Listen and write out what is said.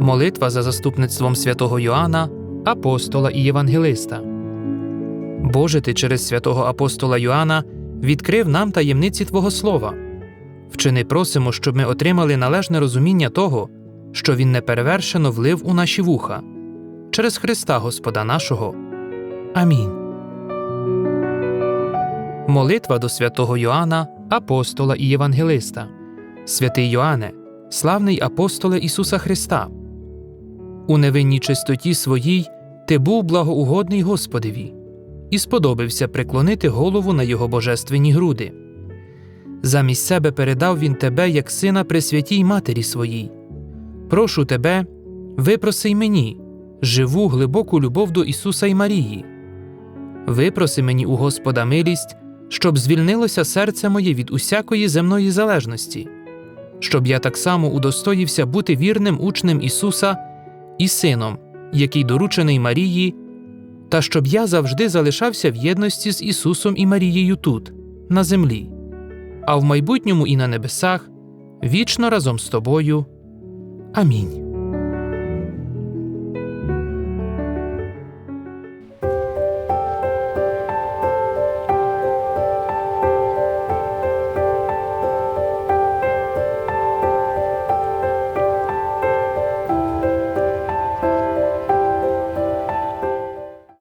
Молитва за заступництвом святого Йоанна, апостола і євангелиста. Боже, ти через святого апостола Йоанна відкрив нам таємниці Твого Слова. Вчини просимо, щоб ми отримали належне розуміння того, що Він неперевершено влив у наші вуха. Через Христа Господа нашого. Амінь. Молитва до святого Йоанна, апостола і євангелиста. Святий Йоанне, славний апостоле Ісуса Христа. У невинній чистоті своїй ти був благоугодний Господеві і сподобився преклонити голову на його божественні груди. Замість себе передав він тебе як сина при святій матері своїй. Прошу тебе, випроси й мені живу глибоку любов до Ісуса й Марії. Випроси мені у Господа милість, щоб звільнилося серце моє від усякої земної залежності, щоб я так само удостоївся бути вірним учнем Ісуса і сином, який доручений Марії, та щоб я завжди залишався в єдності з Ісусом і Марією тут, на землі, а в майбутньому і на небесах, вічно разом з тобою. Амінь.